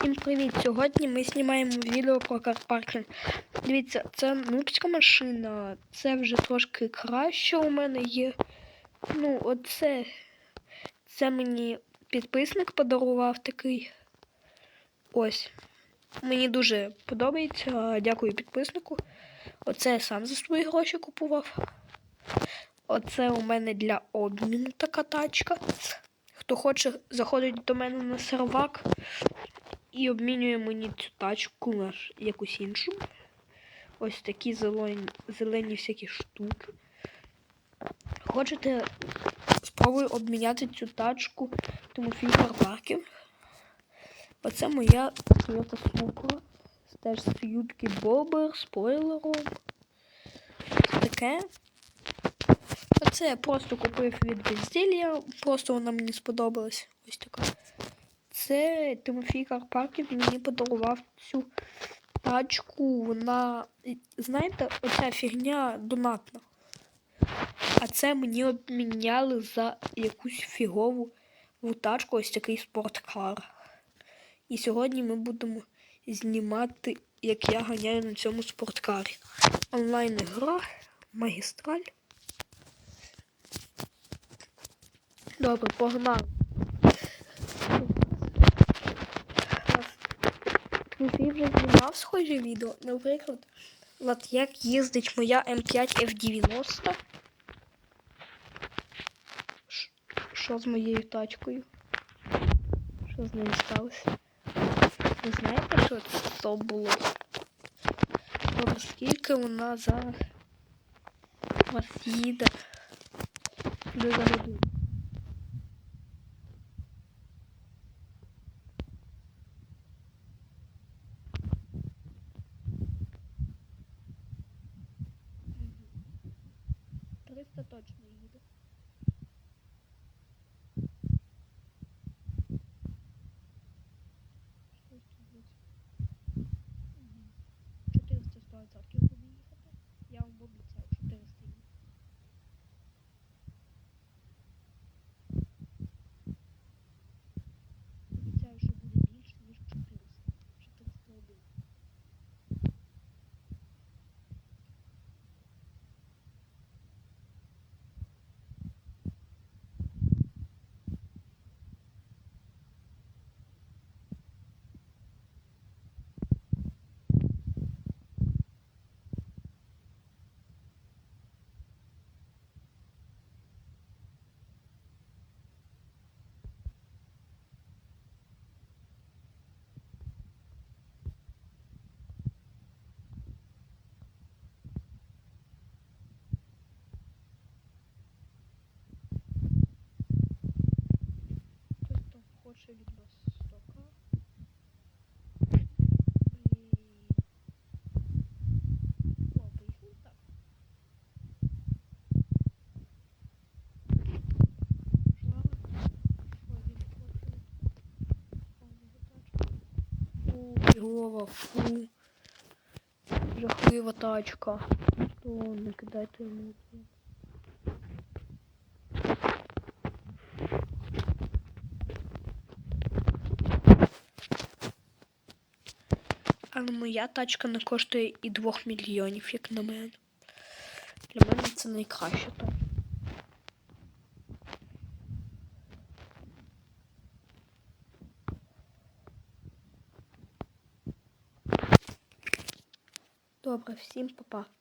Всім привіт! Сьогодні ми знімаємо відео про карпаркінг. Дивіться, це нубська машина. Це вже трошки краще у мене є. Ну, оце. Це мені підписник подарував такий. Ось. Мені дуже подобається. Дякую підписнику. Оце я сам за свої гроші купував. Оце у мене для обміну така тачка. Хто хоче, заходить до мене на сервак і обмінює мені цю тачку на якусь іншу. Ось такі зелені, зелені всякі штуки. Хочете, спробую обміняти цю тачку Тимофій Карпаків. Оце моя Toyota Supra. Теж з юбки Бобер, спойлером. Таке. Оце я просто купив від безділля, просто вона мені сподобалась. Ось така. Це Тимофій Карпаків мені подарував цю тачку. Вона, знаєте, оця фігня донатна. А це мені обміняли за якусь фігову тачку, ось такий спорткар. І сьогодні ми будемо знімати, як я ганяю на цьому спорткарі. Онлайн-гра, магістраль. Добре, погнали. Тимофій вже знімав схожі відео. Наприклад, от як їздить моя М5 F90. Що з моєю тачкою? Що з нею сталося? Ви знаєте, що це було? Добре, скільки вона зараз вас їде? До загоду. Триста Повного тачка. Фу, фігова, фу. Жахлива тачка. То не кидайте йому. Але моя тачка не коштує і 2 мільйонів, як на мене. Для мене це найкраще то. Добре, всім па-па.